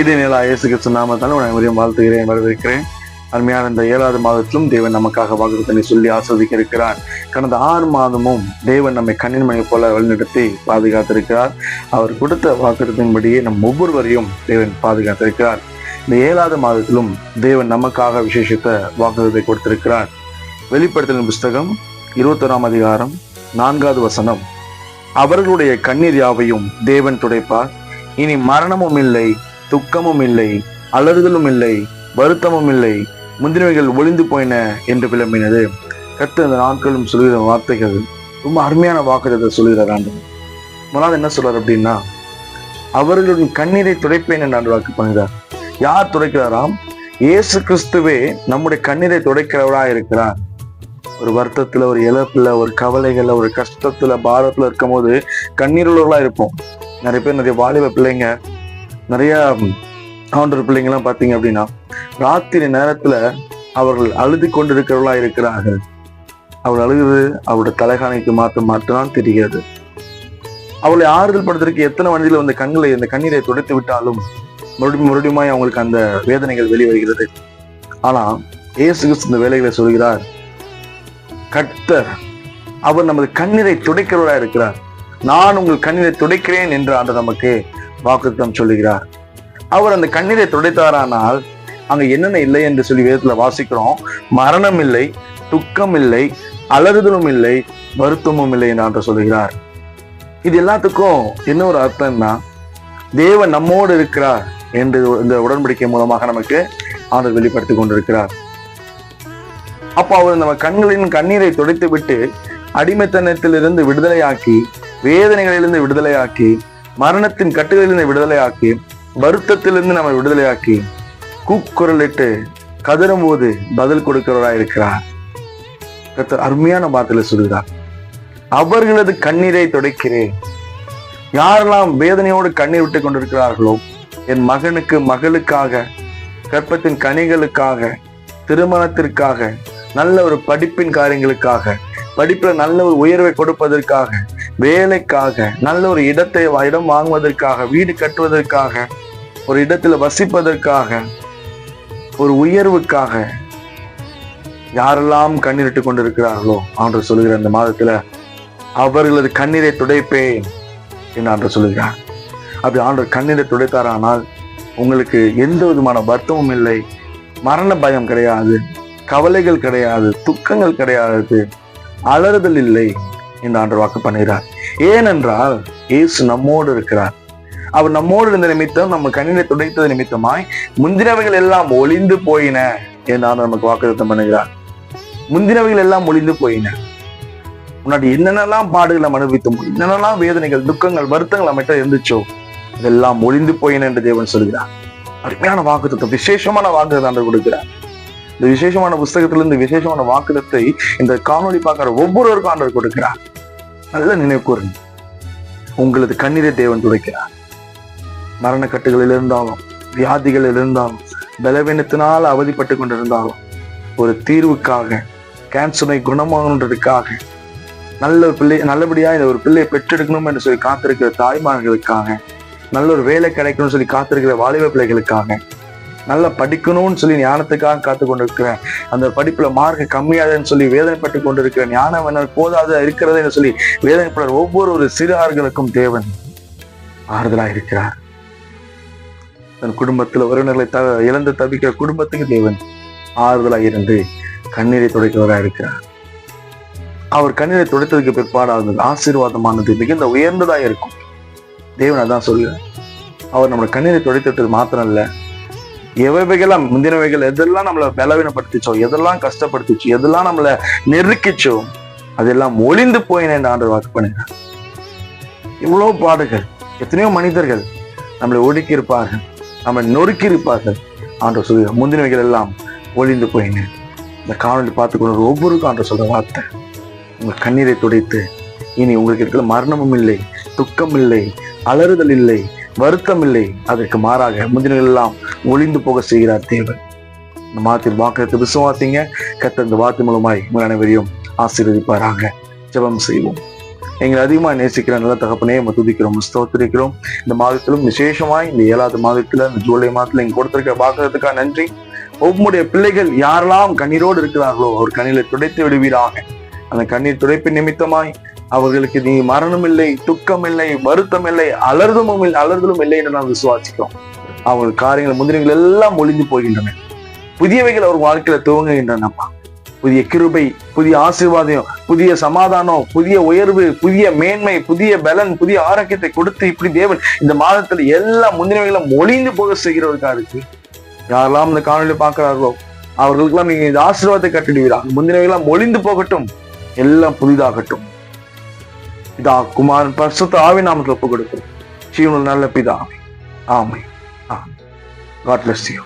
இதே நிலா இயேசு கிறிஸ்து நாமத்தால் உங்களை அனைவரையும் வாழ்த்துகிறேன் வரவேற்கிறேன். அருமையான இந்த ஏழாவது மாதத்திலும் தேவன் நமக்காக வாக்குத்தனை சொல்லி ஆஸ்வதிக்க இருக்கிறார் கடந்த ஆறு மாதமும் தேவன் நம்மை கண்ணின் மணி போல வழிநடத்தி பாதுகாத்திருக்கிறார். அவர் கொடுத்த வாக்குத்தின்படியே நம் ஒவ்வொருவரையும் தேவன் பாதுகாத்திருக்கிறார். இந்த ஏழாவது மாதத்திலும் தேவன் நமக்காக விசேஷித்த வாக்குறுதியை கொடுத்திருக்கிறார். வெளிப்படுத்தலின் புஸ்தகம் இருபத்தொராம் அதிகாரம் நான்காவது வசனம். அவர்களுடைய கண்ணீர் யாவையும் தேவன் துடைப்பார். இனி மரணமும் இல்லை துக்கமும் இல்லை அலறுதலும் இல்லை வருத்தமும் இல்லை முந்தினவைகள் ஒளிந்து போயின என்று விளம்பினது. கத்த இந்த நாட்களும் சொல்கிற வார்த்தைகள் ரொம்ப அருமையான வாக்குறதை சொல்கிறார் ஆண்டு முதலாவது என்ன சொல்றார் அப்படின்னா அவர்களுடன் கண்ணீரை துடைப்பேன் என்று ஆண்டு வாக்கு பண்ணுகிறார் யார் துடைக்கிறாராம்? இயேசு கிறிஸ்துவே நம்முடைய கண்ணீரை துடைக்கிறவராக இருக்கிறார். ஒரு வருத்தத்துல ஒரு இழப்புல ஒரு கவலைகள்ல ஒரு கஷ்டத்துல பாரத்துல இருக்கும் போது கண்ணீருள்ளவர்களா இருப்போம். நிறைய பேர் நிறைய வாலிப பிள்ளைங்க நிறைய ஆண்டர் பிள்ளைங்கெல்லாம் பார்த்தீங்க அப்படின்னா ராத்திரி நேரத்துல அவர்கள் அழுது கொண்டிருக்கிறவர்களா இருக்கிறார்கள். அவள் அழுகுது அவளோட தலைகாணிக்கு மாற்ற மட்டும்தான் தெரிகிறது. அவளை ஆறுதல் படுத்துறதுக்கு எத்தனை வண்டியில வந்து கண்களை இந்த கண்ணீரை துடைத்து விட்டாலும் மறுபடியும் மறுபடியுமாய் அவங்களுக்கு அந்த வேதனைகள் வெளிவருகிறது. ஆனா இயேசு கிறிஸ்து இந்த வேலைகளை சொல்கிறார். கர்த்தர் அவர் நமது கண்ணீரை துடைக்கிறவராக இருக்கிறார். நான் உங்கள் கண்ணீரை துடைக்கிறேன் என்று ஆண்டு நமக்கு வாக்குத்தம் சொல்லுகிறார். அவர் அந்த கண்ணீரை துடைத்தாரானால் அங்க என்னென்ன இல்லை என்று சொல்லி வேதத்துல வாசிக்கிறோம். மரணம் இல்லை துக்கம் இல்லை அலறுதலும் இல்லை வருத்தமும் இல்லை என்று சொல்லுகிறார். இது எல்லாத்துக்கும் என்ன ஒரு அர்த்தம்னா தேவன் நம்மோடு இருக்கிறார் என்று இந்த உடன்படிக்கை மூலமாக நமக்கு ஆண்டவர் வெளிப்படுத்தி கொண்டிருக்கிறார். அப்போ அவர் நம்ம கண்களின் கண்ணீரை துடைத்து விட்டு அடிமைத்தனத்திலிருந்து விடுதலையாக்கி வேதனைகளிலிருந்து விடுதலையாக்கி மரணத்தின் கட்டுகளிலிருந்து விடுதலையாக்கி வருத்தத்திலிருந்து நம்ம விடுதலையாக்கி கூக்குரலிட்டு கதறும் போது பதில் கொடுக்கிறவராய் இருக்கிறார் கர்த்தர் அருமையான வார்த்தையில சொல்கிறார் அவர்களது கண்ணீரை துடைக்கிறேன். யாரெல்லாம் வேதனையோடு கண்ணீர் விட்டு கொண்டிருக்கிறார்களோ என் மகனுக்கு மகளுக்காக கற்பத்தின் கனிகளுக்காக திருமணத்திற்காக நல்ல ஒரு படிப்பின் காரியங்களுக்காக படிப்புல நல்ல ஒரு உயர்வை கொடுப்பதற்காக வேலைக்காக நல்ல ஒரு இடத்தை இடம் வாங்குவதற்காக வீடு கட்டுவதற்காக ஒரு இடத்துல வசிப்பதற்காக ஒரு உயர்வுக்காக யாரெல்லாம் கண்ணீரிட்டு கொண்டிருக்கிறார்களோ என்று சொல்லுகிற இந்த மாதத்துல அவர்களது கண்ணீரை துடைப்பேன் என்று ஆண்டு சொல்லுகிறார். அப்படி ஆண்டு கண்ணீரை துடைத்தாரானால் உங்களுக்கு எந்த விதமான வருத்தமும் இல்லை மரண பயம் கிடையாது கவலைகள் கிடையாது துக்கங்கள் கிடையாது அலறுதல் இல்லை. என்று ஆண்டு வாக்கு பண்ணுகிறார். ஏனென்றால் இயேசு நம்மோடு இருக்கிறார். அவர் நம்மோடு இருந்த நிமித்தம் நம்ம கண்ணீரை துடைத்தது நிமித்தமாய் முந்தினவைகள் எல்லாம் ஒளிந்து போயின என்று ஆண்டு நமக்கு வாக்குத்தம் பண்ணுகிறார். முந்தினவைகள் எல்லாம் ஒளிந்து போயின. முன்னாடி என்னென்னலாம் பாடுகளை அனுபவித்தோம் என்னென்னலாம் வேதனைகள் துக்கங்கள் வருத்தங்கள் நம்மகிட்ட இருந்துச்சோ இதெல்லாம் ஒளிந்து போயின என்று தேவன் சொல்கிறார். அருமையான வாக்குத்தம் விசேஷமான வாக்குதான் கொடுக்கிறார். இந்த விசேஷமான புஸ்தகத்திலிருந்து விசேஷமான வாக்குதத்தை இந்த காணொலி பார்க்கிற ஒவ்வொருவருக்கும் ஆண்டவர் கொடுக்கிறார். நல்ல நினைவு கூறுங்க. உங்களது கண்ணீரை தேவன் துடைக்கிறார். மரணக்கட்டுகளில் இருந்தாலும் வியாதிகளில் இருந்தாலும் பலவீனத்தினால் அவதிப்பட்டு கொண்டிருந்தாலும் ஒரு தீர்வுக்காக கேன்சரை குணமாகன்றதுக்காக நல்ல ஒரு பிள்ளை நல்லபடியாக இந்த ஒரு பிள்ளையை பெற்றெடுக்கணும் என்று சொல்லி காத்திருக்கிற தாய்மார்களுக்காக நல்ல ஒரு வேலை கிடைக்கணும்னு சொல்லி காத்திருக்கிற வாலிப பிள்ளைகளுக்காக நல்லா படிக்கணும்னு சொல்லி ஞானத்துக்காக காத்து கொண்டிருக்கிறேன். அந்த படிப்புல மார்க் கம்மியாதுன்னு சொல்லி வேதனைப்பட்டு கொண்டிருக்கிற ஞானம் என்ன போதாத இருக்கிறது என்று சொல்லி வேதனைப்படுற ஒவ்வொரு ஒரு சிறார்களுக்கும் தேவன் ஆறுதலா இருக்கிறார். தன் குடும்பத்துல உறவினர்களை த இழந்து தவிக்கிற குடும்பத்துக்கு தேவன் ஆறுதலா இருந்து கண்ணீரை துடைக்கிறவரா இருக்கிறார். அவர் கண்ணீரை துடைத்ததுக்கு பிற்பாடானது ஆசீர்வாதமானது மிகுந்த உயர்ந்ததா இருக்கும். தேவன் அதான் சொல்கிறார் அவர் நம்மளோட கண்ணீரை துடைத்தது மாத்திரம் இல்லை எவைகளாம் முந்தினவைகள் எதெல்லாம் நம்மளை பலவீனப்படுத்திச்சோ எதெல்லாம் கஷ்டப்படுத்திச்சோ எதெல்லாம் நம்மளை நெருக்கிச்சோ அதெல்லாம் ஒளிந்து போயினேன் என்று ஆண்டவர் வாக்கு பண்ணுகிறார். இவ்வளவு பாடுகள் எத்தனையோ மனிதர்கள் நம்மளை ஒடுக்கி இருப்பார்கள் நம்மளை நொறுக்கி இருப்பார்கள் ஆண்டு சொல்கிறார் முந்தினவைகள் எல்லாம் ஒளிந்து போயினேன் இந்த காணொலி பார்த்து கொண்டு ஒவ்வொருக்கும் ஆண்டு சொல்ற வார்த்தை உங்க கண்ணீரை துடைத்து இனி உங்களுக்கு இருக்கிற மரணமும் இல்லை துக்கம் இல்லை அலறுதல் இல்லை வருத்தம் இல்லை அதற்கு மாறாக முந்தினெல்லாம் எல்லாம் ஒளிந்து போக செய்கிறார் தேவன். இந்த மாதத்தின் வாக்கத்தை விசுவாசிங்க. கத்த இந்த வார்த்தை மூலமாய் உங்கள் அனைவரையும் ஆசீர்வதிப்பாராக. ஜெபம் செய்வோம். எங்களை அதிகமாக நேசிக்கிற நல்ல தகப்பனே நம்ம துதிக்கிறோம் ஸ்தோத்திரிக்கிறோம். இந்த மாதத்திலும் விசேஷமாய் இந்த ஏழாவது மாதத்துல இந்த ஜூலை மாதத்துல இங்க கொடுத்திருக்க பார்க்கறதுக்காக நன்றி. உம்முடைய பிள்ளைகள் யாரெல்லாம் கண்ணீரோடு இருக்கிறார்களோ அவர் கண்ணீரை துடைத்து விடுவீராக. அந்த கண்ணீர் துடைப்பு நிமித்தமாய் அவர்களுக்கு நீ மரணம் இல்லை துக்கம் இல்லை வருத்தம் இல்லை அலர்தமும் இல்லை அலர்தலும் இல்லை என்று நாம் விசுவாசிக்கிறோம். அவர்கள் காரியங்கள் முந்திரங்கள் எல்லாம் ஒளிந்து போகின்றன. புதியவைகள் அவர் வாழ்க்கையில துவங்குகின்றனப்பா புதிய கிருபை புதிய ஆசீர்வாதம் புதிய சமாதானம் புதிய உயர்வு புதிய மேன்மை புதிய பலன் புதிய ஆரோக்கியத்தை கொடுத்து இப்படி தேவன் இந்த மாதத்துல எல்லா முந்தினவைகளும் ஒளிந்து போக செய்கிறவருக்கா இருக்கு யாரெல்லாம் இந்த காணொலி பார்க்கிறார்களோ அவர்களுக்கெல்லாம் நீங்க இந்த ஆசீர்வாதத்தை கட்டிடுவீரா முன்னிலைகளாம் ஒளிந்து போகட்டும். எல்லாம் புதிதாகட்டும். இதா குமாரன் பரிசுத்த ஆவி நாமத்தில் ஒப்பு கொடுக்கிறோம் ஜீவனில் நல்ல பிதா ஆமை ஆ காட் லெஸ் யூ